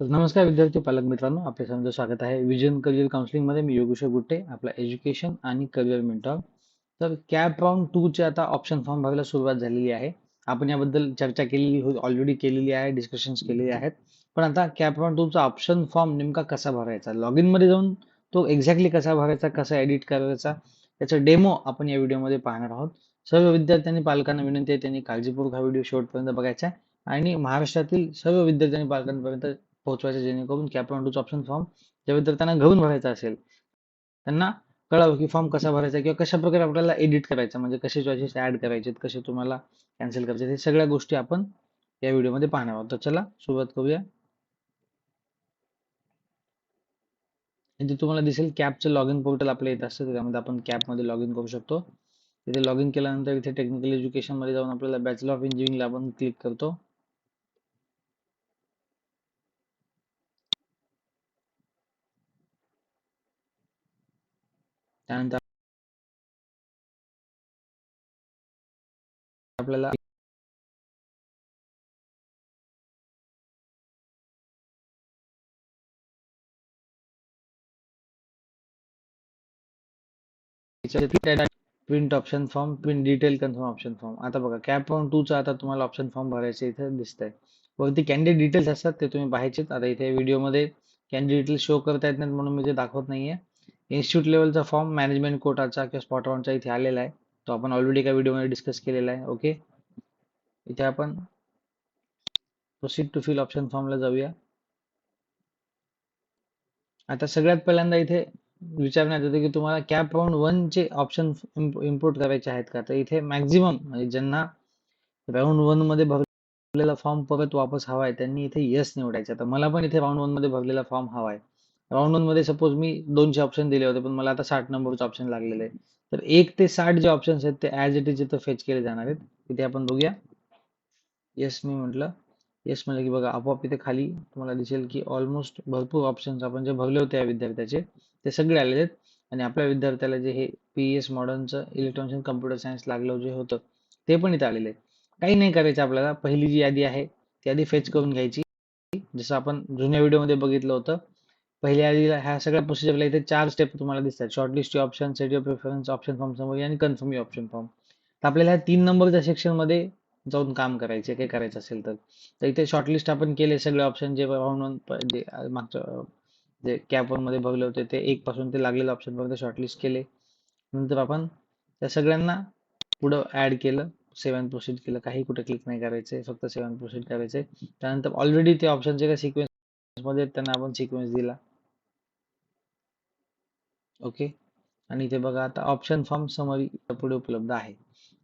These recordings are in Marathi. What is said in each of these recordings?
तर नमस्कार विद्यार्थी पालक मित्रांनो आपल्या समजा स्वागत आहे. विजन करिअर काउन्सिलिंगमध्ये मी योगेश्वर गुट्टे आपला एज्युकेशन आणि करिअर मेंटॉर तर कॅप राऊंड टू चे आता ऑप्शन फॉर्म भरायला सुरुवात झालेली आहे. आपण याबद्दल चर्चा केलेली हो, ऑलरेडी केलेली आहे डिस्कशन्स केलेले आहेत. पण आता कॅप राऊंड टू चा ऑप्शन फॉर्म नेमका कसा भरायचा? लॉग इनमध्ये जाऊन तो एक्झॅक्टली कसा भरायचा कसा एडिट करायचा त्याचा डेमो आपण या व्हिडिओमध्ये पाहणार आहोत. सर्व विद्यार्थ्यांनी पालकांना विनंती आहे त्यांनी काळजीपूर्वक हा व्हिडिओ शेवटपर्यंत बघायचा आहे. आणि महाराष्ट्रातील सर्व विद्यार्थ्यांनी पालकांपर्यंत पोहोचवायचं जेणेकरून कॅप ऑप्शन फॉर्म ज्या विद्यार्थ्यांना घरून भरायचा असेल त्यांना कळावं की फॉर्म कसा भरायचा किंवा कशा प्रकारे आपल्याला एडिट करायचा म्हणजे कसे चॉईसेस ऍड करायचे कसे तुम्हाला कॅन्सल करायचे हे सगळ्या गोष्टी आपण या व्हिडिओमध्ये पाहणार आहोत. तर चला सुरुवात करूया. इथे तुम्हाला दिसेल कॅपचं लॉग इन पोर्टल आपल्या येत असतं त्यामध्ये आपण कॅपमध्ये लॉग इन करू शकतो. तिथे लॉग इन केल्यानंतर इथे टेक्निकल एज्युकेशनमध्ये जाऊन आपल्याला बॅचलर ऑफ इंजिनिअरिंगला आपण क्लिक करतो त्यानंतर आपल्याला print option form print detail confirm option form आता बघा कॅप टू चा आता तुम्हाला ऑप्शन फॉर्म भरायचे इथे दिसत आहे वरती कॅन्डिडेट डिटेल्स असतात ते तुम्ही पाहायचे आता इथे व्हिडिओमध्ये कॅन्डिडेट डिटेल्स शो करता येत नाहीत म्हणून मी ते दाखवत नाहीये. इन्स्टिट्यूट लेवलचा फॉर्म मॅनेजमेंट कोटाचा किंवा स्पॉट ऑनचा इथे आलेला आहे. तो आपण ऑलरेडी एका व्हिडिओमध्ये डिस्कस केलेला आहे ओके इथे आपण प्रोसीड टू फिल ऑप्शन फॉर्मला जाऊया. आता सगळ्यात पहिल्यांदा इथे विचारण्यात येतं की तुम्हाला कॅप राऊंड वन चे ऑप्शन इम्पोर्ट करायचे आहेत का? तर इथे मॅक्झिमम म्हणजे ज्यांना राऊंड वनमध्ये भरलेला फॉर्म परत वापस हवा आहे त्यांनी इथे येस निवडायचा तर मला पण इथे राऊंड वनमध्ये भरलेला फॉर्म हवा आहे. राऊंड वनमध्ये सपोज मी दोनशे ऑप्शन दिले होते पण मला आता साठ नंबरचे ऑप्शन लागलेले आहे तर एक ते साठ जे ऑप्शन आहेत ते ॲज इट इज इथं फेच केले जाणार आहेत. तिथे आपण बघूया. येस मी म्हटलं. येस म्हणलं की बघा आपोआप इथे खाली तुम्हाला दिसेल की ऑलमोस्ट भरपूर ऑप्शन्स आपण जे भरले होते या विद्यार्थ्याचे ते सगळे आलेले आहेत. आणि आपल्या विद्यार्थ्याला जे हे पी एस मॉडर्नचं इलेक्ट्रॉनिक्स कम्प्युटर सायन्स लागलं जे होतं ते पण इथं आलेले आहेत. काही नाही करायचं आपल्याला. पहिली जी यादी आहे ती यादी फेच करून घ्यायची. जसं आपण जुन्या व्हिडिओमध्ये बघितलं होतं पहिल्या यादीला ह्या सगळ्या प्रोसिजरला इथे चार स्टेप तुम्हाला दिसतात. Shortlist option set of preference option form समोर आणि कन्फर्म ऑप्शन फॉर्म तर आपल्याला ह्या तीन नंबरच्या सेक्शनमध्ये जाऊन काम करायचे काही करायचं असेल तर. इथे शॉर्टलिस्ट आपण केले सगळे ऑप्शन जे जे मागच्या जे कॅपमध्ये बघले होते ते एक पासून ते लागलेले ऑप्शन पर्यंत शॉर्टलिस्ट केले. नंतर आपण त्या सगळ्यांना पुढं ऍड केलं सेवन प्रोसीड केलं. काही कुठे क्लिक नाही करायचे फक्त सेवन प्रोसीड करायचे. त्यानंतर ऑलरेडी ते ऑप्शनचे काही सिक्वेन्समध्ये त्यांना आपण सिक्वेन्स दिला. ओके आणि इथे बघा आता ऑप्शन फॉर्म समरी पुढे उपलब्ध आहे.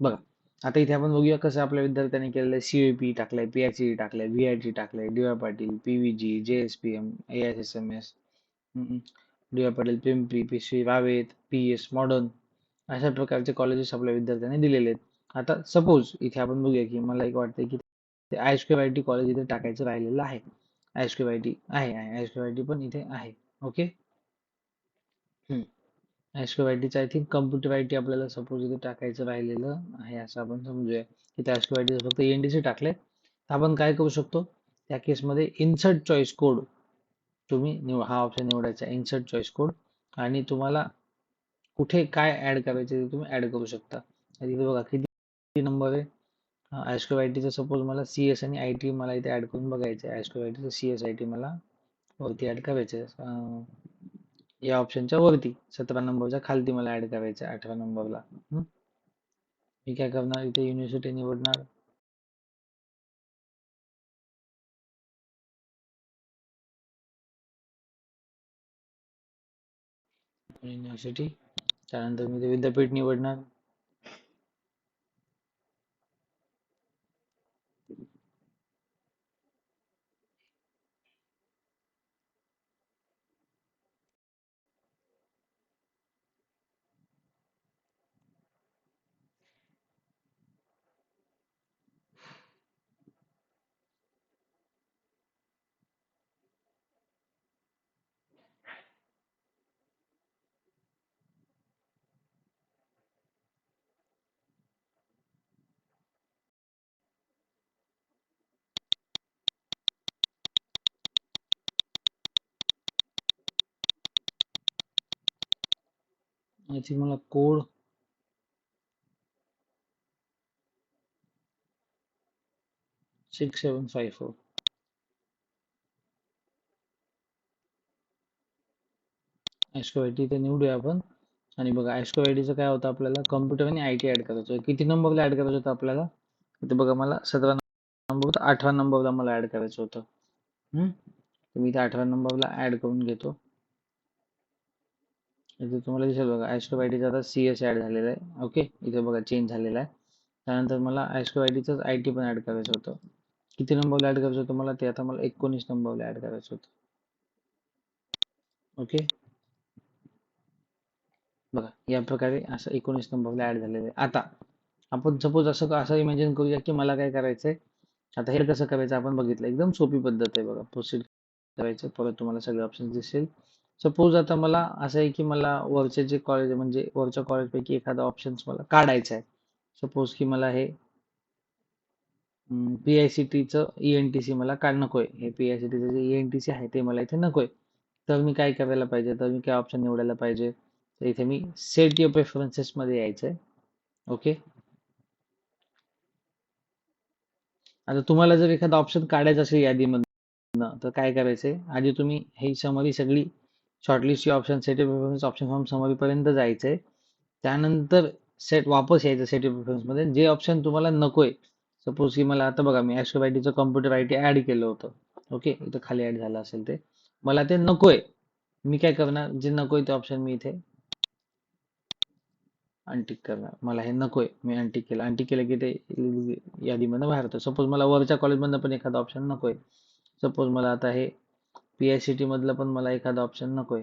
बघा आता इथे आपण बघूया कसं आपल्या विद्यार्थ्यांनी केलेलं सीओपी टाकलंय पीआयसी टाकलंय व्हीआयटी टाकलंय D Y Patil PVG M S D Y Patil Pimpri PC Ravet P S modern अशा प्रकारचे कॉलेजेस आपल्या विद्यार्थ्यांनी दिलेले आहेत. आता सपोज इथे आपण बघूया की मला एक वाटतंय की ते आय आय टी कॉलेज इथे टाकायचं राहिलेलं आहे. आय एस आय टी आहे आय आय टी पण इथे आहे. Okay ऍस्ट्रोवायटीचं I think computer I T आपल्याला सपोज इथे टाकायचं राहिलेलं आहे असं आपण समजूया इथे ऍस्ट्रोवायटीचं फक्त एन डी सी टाकले तर आपण काय करू शकतो? त्या केसमध्ये इन्सर्ट चॉईस कोड तुम्ही निव हा ऑप्शन निवडायचा. इन्सर्ट चॉईस कोड आणि तुम्हाला कुठे काय ऍड करायचे ते तुम्ही ऍड करू शकता. इथे बघा किती नंबर आहे. ऍस्ट्रो आय टीचं सपोज मला सी एस आणि आय टी मला इथे ऍड करून बघायचं आहे. ऍस्ट्रो आय टीचं सी एस आय टी मला वरती ऍड करायचं आहे. या ऑप्शनच्या वरती सतरा नंबरच्या खालती मला ऍड करायचं आहे अठरा नंबरला मी काय करणार? इथे युनिव्हर्सिटी निवडणार. युनिव्हर्सिटी त्यानंतर मी ते विद्यापीठ निवडणार. याची मला code six seven five four astro I T ते निवडूया आपण. आणि बघा ॲस्को आय टीचं काय होतं आपल्याला? कम्प्युटर आणि आय टी ऍड करायचं किती नंबरला ऍड करायचं होतं आपल्याला? इथे बघा मला सतरा नंबर होता. अठरा नंबरला मला ऍड करायचं होतं. मी इथे आठव्या नंबरला ऍड करून घेतो. इथे तुम्हाला दिसेल बघा ऍस्ट्रोआयटीचा आता सी एस ऍड झालेला आहे. ओके इथे बघा चेंज झालेला आहे. त्यानंतर मला ॲस्ट्रो आय टी पण ऍड करायचं होतं. किती नंबरला ऍड करायचं होतं मला? ते आता मला एकोणीस नंबरला ऍड करायचं होतं. ओके बघा या प्रकारे असं एकोणीस नंबरला ऍड झालेलं आहे. आता आपण सपोज असं असं इमॅजिन करूया की मला काय करायचंय? आता हे कसं करायचं? आपण बघितलं. एकदम सोपी पद्धत आहे बघा. प्रोसीड करायचं. परत तुम्हाला सगळे ऑप्शन दिसेल. सपोज आता मला असं आहे की मला वरचे जे कॉलेज म्हणजे वरच्या कॉलेजपैकी एखादा ऑप्शन मला काढायचा आहे. सपोज की मला हे पी आय सी टीचं ई एन टी सी मला काढ नकोय. हे पी आय सी टीचं जे ई एन टी सी आहे ते मला इथे नकोय. तर मी काय करायला पाहिजे? तर मी काय ऑप्शन निवडायला पाहिजे? तर इथे मी सेट युअर प्रेफरन्सेस मध्ये आहे. ओके आता तुम्हाला जर एखादा ऑप्शन काढायचा असेल यादीमधनं तर काय करायचंय? आधी तुम्ही ही समरी सगळी shortlist option set preference option form summary जायचं जायचंय. त्यानंतर सेट वापस यायचं सेट प्रेफरन्समध्ये. जे ऑप्शन तुम्हाला नको आहे सपोज की मला आता बघा मी ऍस्ट्रोबायटीचं कॉम्प्युटर आय टी ऍड केलं होतं. ओके इथं खाली ऍड झालं असेल ते. मला ते नको आहे मी काय करणार? जे नको आहे ते ऑप्शन मी इथे अनटिक करणार. मला हे नको आहे मी अनटिक केलं. अनटिक केलं की ते यादीमधनं बाहेर होतं. सपोज मला वरच्या कॉलेजमधनं पण एखादा ऑप्शन नको आहे सपोज मला आता हे पी आय सी टीमधलं पण मला एखादा ऑप्शन नकोय.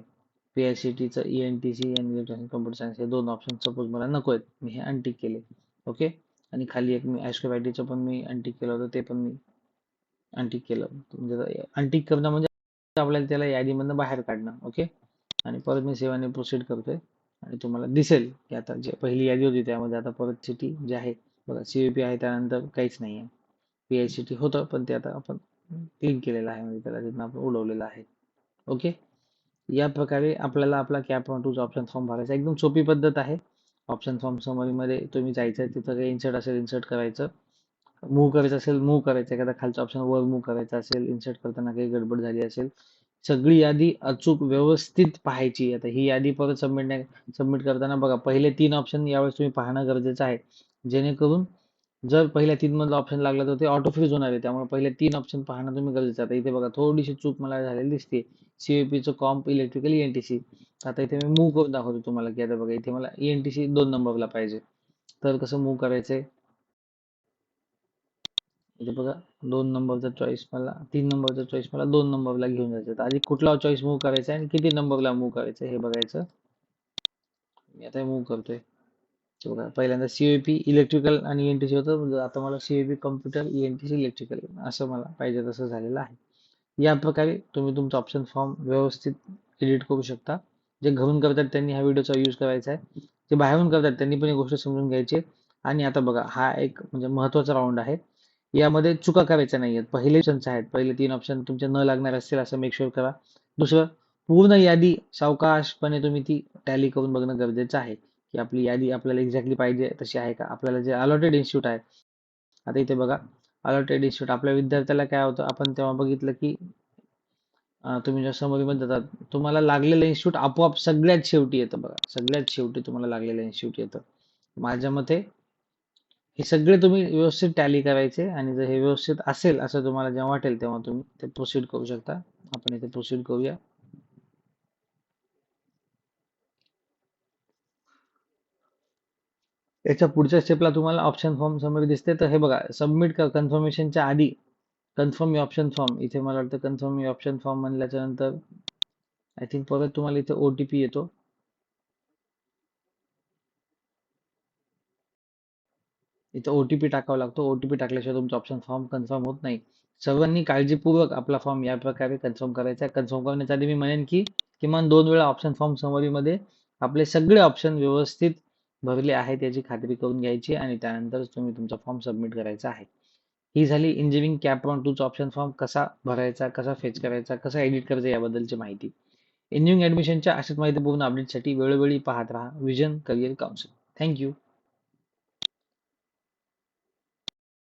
पी आय सी टीचं ई एन टी सी आणि इलेक्ट्रॉनिक कम्प्युटर सायन्स हे दोन ऑप्शन सपोज मला नको आहेत मी हे अनटिक केले. ओके आणि खाली एक मी ऍस्ट्रोबॅटीचं पण मी अनटिक केलं होतं ते पण मी अनटिक केलं. म्हणजे अनटिक करणं म्हणजे आपल्याला त्याला यादीमधनं बाहेर काढणं. ओके आणि परत मी सेवाने प्रोसीड करतोय. आणि तुम्हाला दिसेल की आता जे पहिली यादी होती त्यामध्ये आता परत सिटी जे आहे बघा पी आहे त्यानंतर काहीच नाही आहे पी आय सी टी होतं पण ते आता आपण क्लीन केलेलं आहे म्हणजे त्याला तिथून आपण उडवलेलं आहे. ओके या प्रकारे आपल्याला आपला कॅप टूचा ऑप्शन फॉर्म भरायचा एकदम सोपी पद्धत आहे. ऑप्शन फॉर्म समरीमध्ये तुम्ही जायचं तिथं काही इन्सर्ट असेल इन्सर्ट करायचं. मूव्ह करायचं असेल मूव्ह करायचं. एखादा खालचा ऑप्शन वर मूव्ह करायचा असेल इन्सर्ट करताना काही गडबड झाली असेल. सगळी यादी अचूक व्यवस्थित पाहायची. आता ही यादी परत सबमिट नाही सबमिट करताना बघा पहिले तीन ऑप्शन यावेळेस तुम्ही पाहणं गरजेचं आहे. जेणेकरून जर पहिल्या तीन मधला ऑप्शन लागला तर ते ऑटो फ्रीज होणार आहे. त्यामुळे पहिले तीन ऑप्शन पाहणं तुम्ही गरजेचं आता इथे बघा थोडीशी चूक मला झालेली दिसते. सीएपीचं comp electrical N T C आता इथे मी मूव्ह करून दाखवतो तुम्हाला की आता बघा इथे मला एन टी सी दोन नंबरला पाहिजे. तर कसं मूव्ह करायचंय? इथे बघा दोन नंबरचा चॉईस मला तीन नंबरचा चॉईस मला दोन नंबरला घेऊन जायचं तर आधी कुठला चॉईस मूव्ह करायचा आहे आणि किती नंबरला मूव्ह करायचं हे बघायचं. मी आता मूव्ह करतोय. तर बघा पहिल्यांदा सीएपी इलेक्ट्रिकल आणि ईएनटीसी होतं. म्हणजे आता मला सीएपी कम्प्युटर सी इलेक्ट्रिकल असं मला पाहिजे तसं झालेलं आहे. या प्रकारे तुम्ही तुमचा ऑप्शन फॉर्म व्यवस्थित एडिट करू शकता. जे घरून करतात त्यांनी ह्या व्हिडिओचा यूज करायचा आहे. जे बाहेरून करतात त्यांनी पण ही गोष्ट समजून घ्यायची आहे. आणि आता बघा हा एक म्हणजे महत्त्वाचा राऊंड आहे. यामध्ये चुका करायच्या आहेत पहिले ऑप्शन्स आहेत. पहिले तीन ऑप्शन तुमचे न लागणार असतील असं मेक शुअर करा. दुसरं पूर्ण यादी सावकाशपणे तुम्ही ती टॅली करून बघणं गरजेचं आहे. की आपली यादी आपल्याला एक्झॅक्टली पाहिजे तशी आहे का? आपल्याला जे अलॉटेड इन्स्टिट्यूट आहे. आता इथे बघा अलॉटेड इन्स्टिट्यूट आपल्या विद्यार्थ्याला काय होतं? आपण तेव्हा बघितलं की तुम्ही ज्या समोरीमध्ये जातात तुम्हाला लागलेलं इन्स्टिट्यूट आपोआप सगळ्यात शेवटी येतं बघा. सगळ्यात शेवटी तुम्हाला लागलेलं इन्स्टिट्यूट येतं. माझ्या मते हे सगळे तुम्ही व्यवस्थित टॅली करायचे आणि जर हे व्यवस्थित असेल असं तुम्हाला जेव्हा वाटेल तेव्हा तुम्ही ते प्रोसीड करू शकता. आपण इथे प्रोसीड करूया. याच्या पुढच्या स्टेपला तुम्हाला ऑप्शन फॉर्म समोर दिसते. तर हे बघा सबमिट कन्फर्मेशनच्या आधी कन्फर्म ऑप्शन फॉर्म इथे मला वाटतं कन्फर्म ऑप्शन फॉर्म म्हणल्याच्या नंतर आय थिंक परत तुम्हाला इथे ओ टी पी येतो. इथं ओ टी पी टाकावा लागतो. ओ टी पी टाकल्याशिवाय तुमचा ऑप्शन फॉर्म कन्फर्म होत नाही. सर्वांनी काळजीपूर्वक आपला फॉर्म या प्रकारे कन्फर्म करायचा. आहे कन्फर्म करण्याच्या आधी मी म्हणेन की किमान दोन वेळा ऑप्शन फॉर्म समरीमध्ये आपले सगळे ऑप्शन व्यवस्थित भरले आहेत याची खात्री करून घ्यायची आणि त्यानंतरच तुम्ही तुमचा फॉर्म सबमिट करायचा आहे. ही झाली इंजिनिअरिंग कॅप वन टूचा ऑप्शन फॉर्म कसा भरायचा कसा फेच करायचा कसा एडिट करायचा याबद्दलची माहिती. इंजिनिअरिंग ऍडमिशनच्या अशाच माहितीपूर्ण अपडेटसाठी वेळोवेळी पाहत राहा. Vision career council thank you